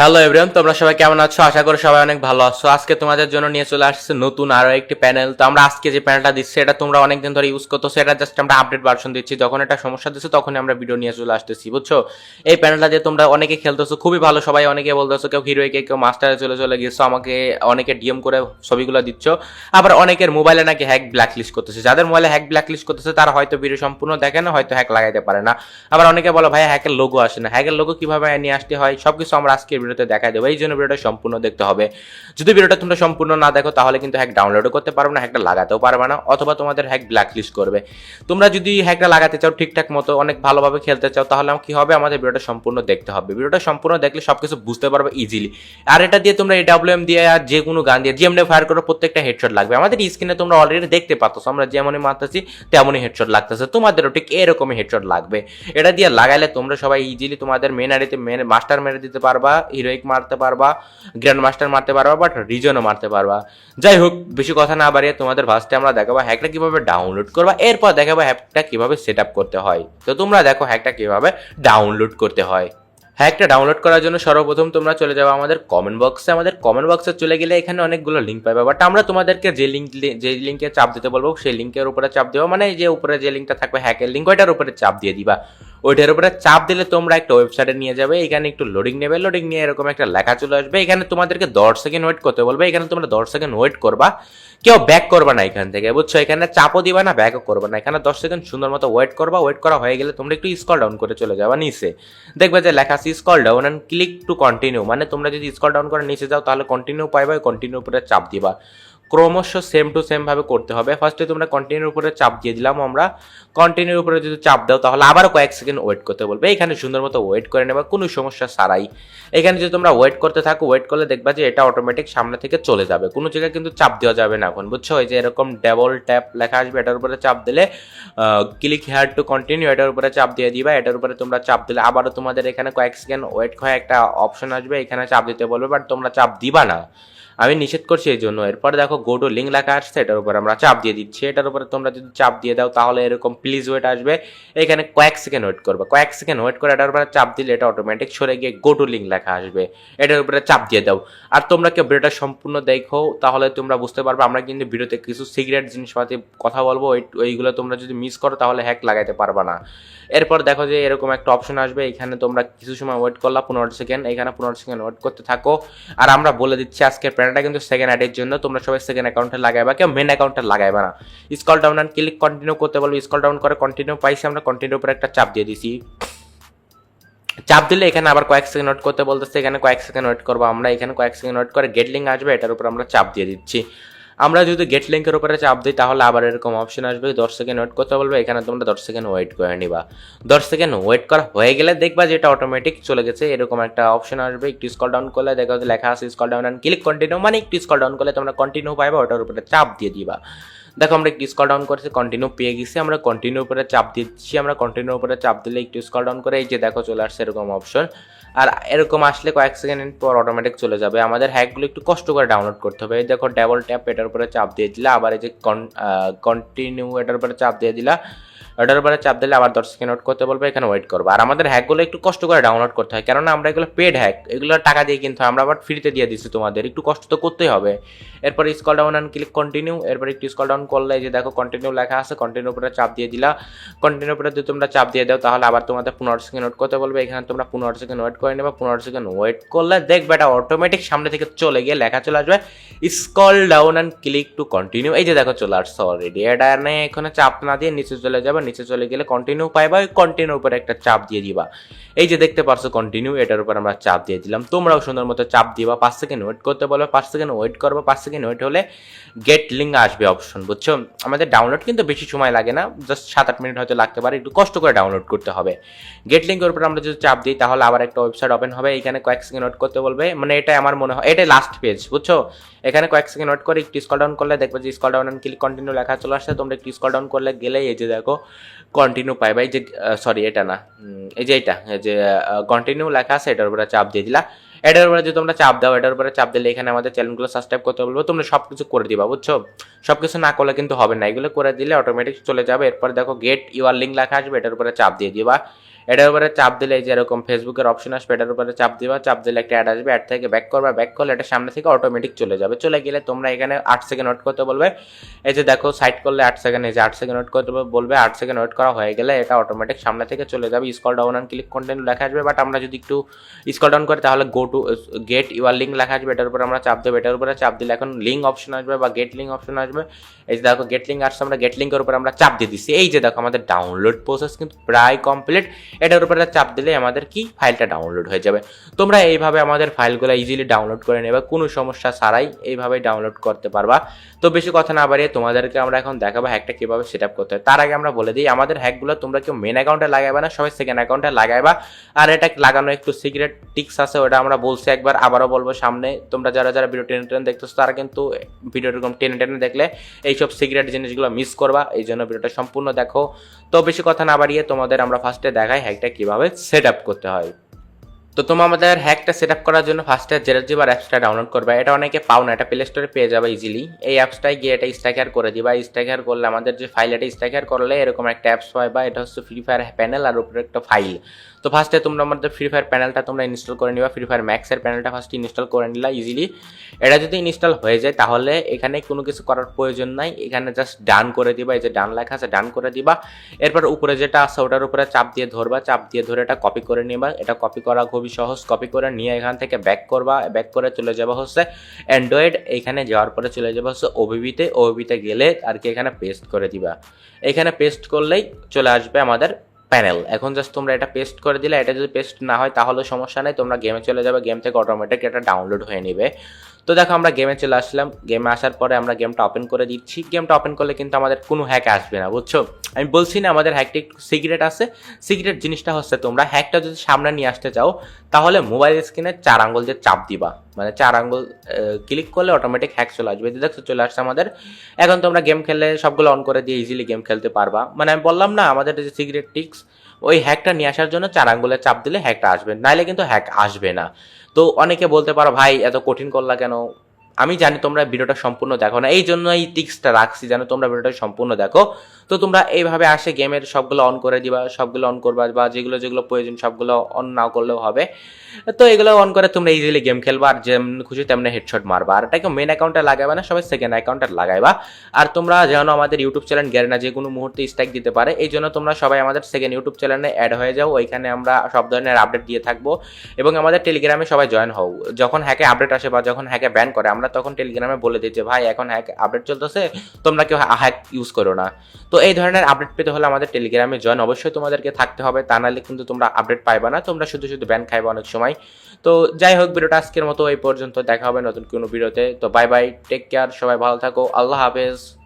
Hello everyone তোমরা সবাই কেমন আছো? আশা করি সবাই অনেক ভালো আছো। আজকে তোমাদের জন্য নিয়ে চলে আসছে নতুন আরও একটি প্যানেল তো আমরা আজকে যে প্যানেলটা দিচ্ছি এটা তোমরা অনেকদিন ধরে ইউজ করতেছো এটা জাস্ট আমরা আপডেট ভার্সন দিচ্ছি। যখন এটা সমস্যা দিচ্ছে, তখনই আমরা ভিডিও নিয়ে চলে আসতেছি, বুঝছ? এই প্যানেলটা দিয়ে তোমরা অনেকে খেলতেছো, খুবই ভালো, সবাই অনেকে বলতেছো, কেউ হিরোইকে কেউ মাস্টারে চলে চলে গেছো আমাকে অনেকে ডিএম করে ছবিগুলো দিচ্ছ। আবার অনেকের মোবাইলে নাকি হ্যাক ব্ল্যাক লিস্ট করতেছে। যাদের মোবাইলে হ্যাক ব্ল্যাক লিস্ট করতেছে, তারা হয়তো ভিডিও সম্পূর্ণ দেখে না, হয়তো হ্যাক লাগাইতে পারে না। আবার অনেকে বলো ভাই হ্যাকের লোগো আসে না। হ্যাকের লোগো কীভাবে নিয়ে আসতে হয়? সবকিছু আমরা আজকের ভিডিওতে দেখাই দেবো, এই জন্য ভিডিওটা সম্পূর্ণ দেখতে হবে। যদি ভিডিওটা তোমরা সম্পূর্ণ না দেখো, তাহলে কিন্তু হ্যাক ডাউনলোডও করতে পারবে না হ্যাকটা লাগাতেও পারবে না, অথবা তোমাদের হ্যাক ব্ল্যাক লিস্ট করবে। তোমরা যদি হ্যাকটা লাগাতে চাও, ঠিকঠাক মতো অনেক ভালোভাবে খেলতে চাও, তাহলে কি হবে? আমাদের ভিডিওটা সম্পূর্ণ দেখতে হবে। ভিডিওটা সম্পূর্ণ দেখলে সব কিছু বুঝতে পারবে ইজিলি আর এটা দিয়ে তোমরা এডাব্লিউএম দিয়ে আর যে কোনো গান দিয়ে জিএমডে ফায়ার করে, প্রত্যেকটা হেডশট লাগবে। আমাদের স্ক্রিনে তোমরা অলরেডি দেখতে পাচ্ছ আমরা যেমনই মারতেছি, তেমনই হেডশট লাগতেছে। তোমাদেরও ঠিক এরকমই হেডশট লাগবে। এটা দিয়ে লাগাইলে তোমরা সবাই ইজিলি তোমাদের মেন আড়িতে মেন মাস্টার মেরে দিতে পারবা। হিরোইক মারতে পারবা গ্র্যান্ড মাস্টার মারতে পারবা বাট রিজনও মারতে পারবা। যাই হোক বেশি কথা না বাড়িয়ে তোমাদের ফার্স্টে আমরা দেখাবো হ্যাকটা কীভাবে ডাউনলোড করবা, এরপর দেখাবো হ্যাকটা কীভাবে সেট করতে হয়। তো তোমরা দেখো হ্যাকটা কীভাবে ডাউনলোড করতে হয়। হ্যাকটা ডাউনলোড করার জন্য সর্বপ্রথম তোমরা চলে যাব আমাদের কমেন্ট বক্সে আমাদের কমেন্ট বক্সে চলে গেলে এখানে অনেকগুলো লিঙ্ক পাবে বাট আমরা তোমাদেরকে যে লিঙ্ক যে লিঙ্কে চাপ দিতে বলব, সেই লিঙ্কের উপরে চাপ দেবো মানে যে উপরে যে লিঙ্কটা থাকবে হ্যাকের লিঙ্ক ওইটার উপরে চাপ দিয়ে দিবা। ওইটার উপরে চাপ দিলে তোমরা একটা ওয়েবসাইটে নিয়ে যাবে, এখানে একটু লোডিং নেবে লোডিং নিয়ে এরকম একটা লেখা চলে আসবে, এখানে তোমাদেরকে দশ সেকেন্ড ওয়েট করতে বলবে, এখানে তোমরা দশ সেকেন্ড ওয়েট করবা, কেউ ব্যাক করবা না এখান থেকে, বুঝছ? এখানে চাপও দিবা না ব্যাকও করবা না, এখানে দশ সেকেন্ড সুন্দর মতো ওয়েট করবা ওয়েট করা হয়ে গেলে তোমরা একটু স্কল ডাউন করে চলে যাবা নিচে। দেখবে যে লেখা আছে scroll down and click to continue মানে তোমরা যদি স্কল ডাউন করে নিচে যাও তাহলে কন্টিনিউ পাইবা কন্টিনিউ উপরে চাপ দিবা। ক্রমশ সেম টু সেম ভাবে করতে হবে। ফার্স্টে তোমরা কন্টিনিউর উপরে চাপ দিয়ে দিলাম আমরা। কন্টিনিউর উপরে যদি চাপ দাও তাহলে আবারও কয়েক সেকেন্ড ওয়েট করতে বলবে। এখানে সুন্দর মতো ওয়েট করে নেবা, কোনো সমস্যা ছাড়াই। এখানে যদি তোমরা ওয়েট করতে থাকো ওয়েট করলে দেখবা যে এটা অটোমেটিক সামনে থেকে চলে যাবে। কোনো জায়গায় কিন্তু চাপ দেওয়া যাবে না এখন, বুঝছ? ওই যে এরকম ডাবল ট্যাপ লেখা আসবে, এটার উপরে চাপ দিলে ক্লিক হেয়ার টু কন্টিনিউ এটার উপরে চাপ দিয়ে দিবা। এটার উপরে তোমরা চাপ দিলে আবারও তোমাদের এখানে কয়েক সেকেন্ড ওয়েট হয়ে একটা অপশন আসবে। এখানে চাপ দিতে বলবে বাট তোমরা চাপ দিবা না। আমি নিষেধ করছি এই জন্য। এরপর দেখো গো টু লিঙ্ক লেখা আসছে এটার উপর আমরা চাপ দিয়ে দিচ্ছি। এটার উপরে তোমরা যদি চাপ দিয়ে দাও, তাহলে এরকম প্লিজ ওয়েট আসবে। এখানে কয়েক সেকেন্ড ওয়েট করবে। কয়েক সেকেন্ড ওয়েট করে এটার উপরে চাপ দিলে এটা অটোমেটিক সরে গিয়ে গো টু লিঙ্ক লেখা আসবে। এটার উপরে চাপ দিয়ে দাও। আর তোমরা কেউ ভিডিওটা সম্পূর্ণ দেখো, তাহলে তোমরা বুঝতে পারবে, আমরা কিন্তু ভিডিওতে কিছু সিক্রেট জিনিসপাতি কথা বলব, ওই, ওইগুলো তোমরা যদি মিস করো, তাহলে হ্যাক লাগাইতে পারবা না। এরপর দেখো যে এরকম একটা অপশন আসবে, এখানে তোমরা কিছু সময় ওয়েট করলা, পনেরো সেকেন্ড এখানে পনেরো সেকেন্ড ওয়েট করতে থাকো। আর আমরা বলে দিচ্ছি, আজকের প্ল্যানটা কিন্তু সেকেন্ড অ্যাডের জন্য। তোমরা সবাই সেকেন্ড অ্যাকাউন্টে লাগাইবা, কেউ মেন অ্যাকাউন্টে লাগাইবা না। Scroll down and click continue করতে বলব স্কল ডাউন করে কন্টিনিউ পাইছি আমরা কন্টিনিউ উপরে একটা চাপ দিয়ে দিছি। চাপ দিলে এখানে আবার কয়েক সেকেন্ড ওয়েট করতে বলতেছে, এখানে কয়েক সেকেন্ড ওয়েট করব আমরা। এখানে কয়েক সেকেন্ড ওয়েট করে গেটলিং আসবে, এটার উপর আমরা চাপ দিয়ে দিচ্ছি। আমরা যদি গেট লিঙ্কের উপরে চাপ দিই, তাহলে আবার এরকম অপশন আসবে দশ সেকেন্ড ওয়েট করতে বলবে, এখানে তোমরা দশ সেকেন্ড ওয়েট করে নিবা। দশ সেকেন্ড ওয়েট করা হয়ে গেলে দেখবা যে এটা অটোমেটিক চলে গেছে, এরকম একটা অপশন আসবে। একটু স্কল ডাউন করলে দেখা যাচ্ছে লেখা আছে স্কল ডাউন ক্লিক কন্টিনিউ মানে একটু স্কল ডাউন করলে তোমরা কন্টিনিউ পাইবা, ওটার উপরে চাপ দিয়ে দিবা। দেখো, আমরা একটু স্কল ডাউন করেছি কন্টিনিউ পেয়ে গেছি, আমরা কন্টিনিউ উপরে চাপ দিচ্ছি, আমরা কন্টিনিউ উপরে চাপ দিলে একটু স্কল ডাউন করে এই যে দেখো চলে আসছে এরকম অপশন আর এরকম আসলে কয়েক সেকেন্ড পর অটোমেটিক চলে যাবে। আমাদের হ্যাকগুলো একটু কষ্ট করে ডাউনলোড করতে হবে। এই দেখো ডাবল ট্যাপ এটার উপরে চাপ দিয়ে দিলা, আবার এই যে কন্টিনিউ এটার উপরে চাপ দিয়ে দিলা এটার উপরে চাপ দিলে আবার সেকেন্ড ওয়েট করতে বলবে, এখানে ওয়েট করব। আর আমাদের হ্যাকগুলো একটু কষ্ট করে ডাউনলোড করতে হয়, কেননা আমরা এগুলো পেড হ্যাক এগুলো টাকা দিয়ে কিনতে হয়, আমরা আবার ফ্রিতে দিয়ে দিচ্ছি তোমাদের, একটু কষ্ট তো করতেই হবে। এরপর scroll down and click continue এরপর একটু স্কল ডাউন করলে যে দেখো কন্টিনিউ লেখা আছে কন্টিনিউ উপরে চাপ দিয়ে দিলা। কন্টিনিউ উপরে যদি তোমরা চাপ দিয়ে দাও, তাহলে আবার তোমাদের পনেরো সেকেন্ড ওয়েট করতে বলবে, এখানে তোমরা পনেরো সেকেন্ড ওয়েট করে নেবে, পনেরো সেকেন্ড ওয়েট করলে দেখবে এটা অটোমেটিক সামনে থেকে চলে গিয়ে লেখা চলে আসবে scroll down and click to continue এই যে দেখো চলে আসছে অলরেডি এটা এখানে চাপ না দিয়ে নিচে চলে যাবে নিচে চলে গেলে কন্টিনিউ পাইবা, ওই কন্টিনিউ উপরে একটা চাপ দিয়ে দিবা। এই যে দেখতে পারছ কন্টিনিউ এটার উপর আমরা চাপ দিয়ে দিলাম। তোমরাও সুন্দর মতো চাপ দিবা, পাঁচ সেকেন্ড ওয়েট করতে বলবে, পাঁচ সেকেন্ড ওয়েট করব, পাঁচ সেকেন্ড ওয়েট হলে গেট লিঙ্ক আসবে অপশন বুঝছ? আমাদের ডাউনলোড কিন্তু বেশি সময় লাগে না জাস্ট সাত আট মিনিট হয়তো লাগতে পারে, একটু কষ্ট করে ডাউনলোড করতে হবে। গেট লিঙ্কের উপর আমরা যদি চাপ দিই, তাহলে আবার একটা ওয়েবসাইট ওপেন হবে, এখানে কয়েক সেকেন্ড ওয়েট করতে বলবে মানে এটা আমার মনে হয়, এটাই লাস্ট পেজ বুঝছ? এখানে কয়েক সেকেন্ড ওয়েট করে, একটু স্কল ডাউন করলে দেখবে যে স্কল ডাউন ক্লিক কন্টিনিউ লেখা চলে আসছে, তোমরা একটু স্কল ডাউন করলে গেলে এই যে দেখো কন্টিনিউ পাইবা এই যে সরি এটা না এই যে এটা যে কন্টিনিউ লেখা আছে, এটার উপরে চাপ দিয়ে দিলা। এটার উপরে যদি তোমরা চাপ দাও, এটার উপরে চাপ দিলে এখানে আমাদের চ্যানেলগুলো সাবস্ক্রাইব করতে বলব, তোমরা সব কিছু করে দিবা, বুঝছ? সব কিছু না করলে কিন্তু হবে না, এগুলো করে দিলে অটোমেটিক চলে যাবে। এরপর দেখো গেট ইউর লিঙ্ক লেখা আসবে, এটার উপরে চাপ দিয়ে দিবা। এটার উপরে চাপ দিলে এই যে এরকম ফেসবুকের অপশন আসবে, এটার উপরে চাপ দিবা, চাপ দিলে একটা অ্যাড আসবে অ্যাড থেকে ব্যাক করবা ব্যাক করলে এটা সামনে থেকে অটোমেটিক চলে যাবে। চলে গেলে তোমরা এখানে আট সেকেন্ড ওয়েট করতে বলবে। এই যে দেখো সাইড করলে আট সেকেন্ড এই যে আট সেকেন্ড ওয়েট করতে বলবে আট সেকেন্ড ওয়েট করা হয়ে গেলে এটা অটোমেটিক সামনে থেকে চলে যাবে। Scroll down and click content লেখা আসবে বাট আমরা যদি একটু স্কল ডাউন করি তাহলে go to get your link লেখা আসবে, এটার উপরে আমরা চাপ দেবো, এটার উপরে চাপ দিলে এখন লিঙ্ক অপশন আসবে বা গেট লিঙ্ক অপশন আসবে। এই যে দেখো গেট লিঙ্ক আসছে, আমরা গেট লিঙ্কের উপরে আমরা চাপ দিয়ে দিচ্ছি। এই যে দেখো, আমাদের ডাউনলোড প্রসেস কিন্তু প্রায় কমপ্লিট এটার উপরে চাপ দিলে আমাদের কি ফাইলটা ডাউনলোড হয়ে যাবে। তোমরা এইভাবে আমাদের ফাইলগুলো ইজিলি ডাউনলোড করে নেবে, কোনো সমস্যা ছাড়াই এইভাবে ডাউনলোড করতে পারবা। তো বেশি কথা না বাড়িয়ে তোমাদেরকে আমরা এখন দেখাবো হ্যাকটা কীভাবে সেট আপ করতে হয়। তার আগে আমরা বলে দিই, আমাদের হ্যাকগুলো তোমরা কেউ মেন অ্যাকাউন্টে লাগাবে না, সবাই সেকেন্ড অ্যাকাউন্টে লাগাইবা। আর এটা লাগানো একটু সিক্রেট টিক্স আছে, ওটা আমরা বলছি একবার, আবারও বলব সামনে। তোমরা যারা যারা ভিডিও টেনে টেনে দেখতেছো, তারা কিন্তু ভিডিও এরকম টেনে টেনে দেখলে এইসব সিক্রেট জিনিসগুলো মিস করবা। এই জন্য ভিডিওটা সম্পূর্ণ দেখো। তো বেশি কথা না বাড়িয়ে তোমাদের আমরা ফার্স্টে দেখাই। হ্যাকটা কীভাবে সেট করতে হয়। তো তোমার আমাদের হ্যাকটা সেট আপ করার জন্য ফার্স্টে জেরার জিবার অ্যাপসটা ডাউনলোড করবে। এটা অনেকে পাও না, এটা প্লে স্টোরে পেয়ে যাবে ইজিলি এই অ্যাপসটাই গিয়ে এটা স্ট্যাকার করে দিবা। স্ট্যাকার করলে আমাদের যে ফাইল এটা স্ট্যাকার করলে এরকম একটা অ্যাপস হয় বা এটা হচ্ছে ফ্রি ফায়ার প্যানেল আর উপরে একটা ফাইল তো ফার্স্টে তোমরা আমাদের ফ্রি ফায়ার প্যানেলটা তোমরা ইনস্টল করে নিবা। ফ্রি ফায়ার ম্যাক্সের প্যানেলটা ফার্স্ট ইনস্টল করে নিলা ইজিলি এটা যদি ইনস্টল হয়ে যায় তাহলে এখানে কোনো কিছু করার প্রয়োজন নাই। এখানে জাস্ট ডান করে দিবা। এই যে ডান লেখা আছে ডান করে দিবা। এরপর উপরে যেটা আছে ওটার উপরে চাপ দিয়ে ধরবা। চাপ দিয়ে ধরে এটা কপি করে নিবা। এটা কপি করা খুবই সহজ কপি করে নিয়ে এখান থেকে ব্যাক করবা ব্যাক করে চলে যাবা হচ্ছে অ্যান্ড্রয়েড এখানে যাওয়ার পরে চলে যাবা হচ্ছে ওবিবিতে ওবিবিতে গেলে আর কি এখানে পেস্ট করে দিবা। এখানে পেস্ট করলেই চলে আসবে আমাদের প্যানেল এখন জাস্ট তোমরা এটা পেস্ট করে দিলে, এটা যদি পেস্ট না হয় তাহলে সমস্যা নেই, তোমরা গেমে চলে যাবে গেম থেকে অটোমেটিক এটা ডাউনলোড হয়ে নেবে। তো দেখো, আমরা গেমে চলে আসলাম। গেমে আসার পরে আমরা গেমটা ওপেন করে দিচ্ছি। গেমটা ওপেন করলে কিন্তু আমাদের কোনো হ্যাক আসবে না, বুঝছ? আমি বলছি না, আমাদের হ্যাকটা একটু সিক্রেট আছে। সিক্রেট জিনিসটা হচ্ছে তোমরা হ্যাকটা যদি সামনে নিয়ে আসতে চাও, তাহলে মোবাইল স্ক্রিনে চার আঙ্গুল যে চাপ দিবা। মানে চার আঙ্গুল ক্লিক করলে অটোমেটিক হ্যাক চলে আসবে। দেখছ, চলে আসছে আমাদের। এখন তোমরা গেম খেললে সবগুলো অন করে দিয়ে ইজিলি গেম খেলতে পারবা। মানে আমি বললাম না, আমাদের যে সিক্রেট টিক্স ওই হ্যাকটা নিয়ে আসার জন্য চার আঙ্গুলে চাপ দিলে হ্যাকটা আসবে। নাইলে কিন্তু হ্যাক আসবে না। তো অনেকে বলতে পারো, ভাই, এত কঠিন করলা কেন? আমি জানি তোমরা ভিডিওটা সম্পূর্ণ দেখো না। এই জন্য এই টিক্সটা রাখছি, যেন তোমরা ভিডিওটা সম্পূর্ণ দেখো। তো তোমরা এইভাবে আসে গেমের সবগুলো অন করে দিবা, সবগুলো অন করবা বা যেগুলো যেগুলো প্রয়োজন সবগুলো অন না করলেও হবে। তো এগুলো অন করে তোমরা ইজিলি গেম খেলবা আর যেমন খুশি তেমনি হেডশট মারবা। আর এটাকে মেন অ্যাকাউন্টে লাগাবা না, সবাই সেকেন্ড অ্যাকাউন্টে লাগাইবা। আর তোমরা যেন আমাদের ইউটিউব চ্যানেল গ্যারেনা যে কোনো মুহূর্তে স্ট্রাইক দিতে পারে, এই জন্য তোমরা সবাই আমাদের সেকেন্ড ইউটিউব চ্যানেলে অ্যাড হয়ে যাও। ওইখানে আমরা সব ধরনের আপডেট দিয়ে থাকব এবং আমাদের টেলিগ্রামে সবাই জয়েন হও। যখন হ্যাকে আপডেট আসে বা যখন হ্যাকে ব্যান করে, আমরা তখন টেলিগ্রামে বলে দিই যে, ভাই, এখন হ্যাক আপডেট চলতেছে, তোমরা কেউ হ্যাক ইউজ করো না। তো এই ধরনের আপডেট পেতে হলে আমাদের টেলিগ্রামে জয়েন অবশ্যই তোমাদেরকে থাকতে হবে। তা নাহলে কিন্তু তোমরা আপডেট পাইবা না, তোমরা শুধু শুধু ব্যান খাইবা অনেক সময়। তো যাই হোক, ভিডিওটা আজকের মতো এই পর্যন্ত। দেখা হবে নতুন কোনো ভিডিওতে। তো বাই বাই টেক কেয়ার সবাই ভালো থাকো। আল্লাহ হাফেজ।